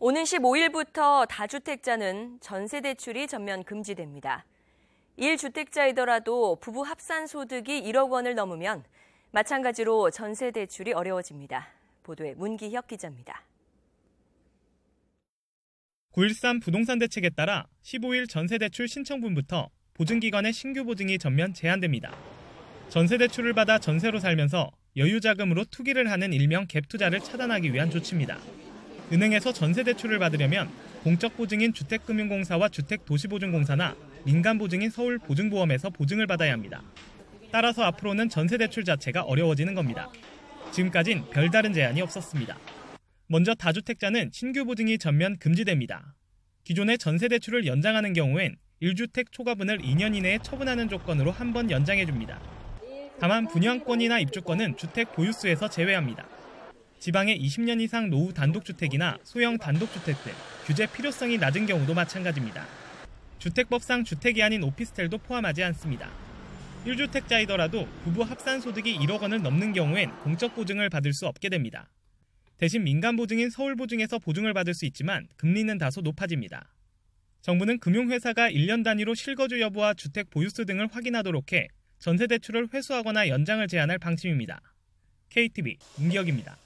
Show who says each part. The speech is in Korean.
Speaker 1: 오는 15일부터 다주택자는 전세 대출이 전면 금지됩니다. 1주택자이더라도 부부 합산 소득이 1억 원을 넘으면 마찬가지로 전세 대출이 어려워집니다. 보도에 문기혁 기자입니다.
Speaker 2: 9.13 부동산 대책에 따라 15일 전세 대출 신청분부터 보증기관의 신규 보증이 전면 제한됩니다. 전세 대출을 받아 전세로 살면서 여유 자금으로 투기를 하는 일명 갭 투자를 차단하기 위한 조치입니다. 은행에서 전세 대출을 받으려면 공적 보증인 주택금융공사와 주택도시보증공사나 민간 보증인 서울보증보험에서 보증을 받아야 합니다. 따라서 앞으로는 전세 대출 자체가 어려워지는 겁니다. 지금까진 별다른 제한이 없었습니다. 먼저 다주택자는 신규 보증이 전면 금지됩니다. 기존의 전세 대출을 연장하는 경우엔 1주택 초과분을 2년 이내에 처분하는 조건으로 한 번 연장해 줍니다. 다만 분양권이나 입주권은 주택 보유수에서 제외합니다. 지방의 20년 이상 노후 단독주택이나 소형 단독주택 등 규제 필요성이 낮은 경우도 마찬가지입니다. 주택법상 주택이 아닌 오피스텔도 포함하지 않습니다. 1주택자이더라도 부부 합산 소득이 1억 원을 넘는 경우엔 공적 보증을 받을 수 없게 됩니다. 대신 민간 보증인 서울보증에서 보증을 받을 수 있지만 금리는 다소 높아집니다. 정부는 금융회사가 1년 단위로 실거주 여부와 주택 보유수 등을 확인하도록 해 전세 대출을 회수하거나 연장을 제한할 방침입니다. KTV 문기혁입니다.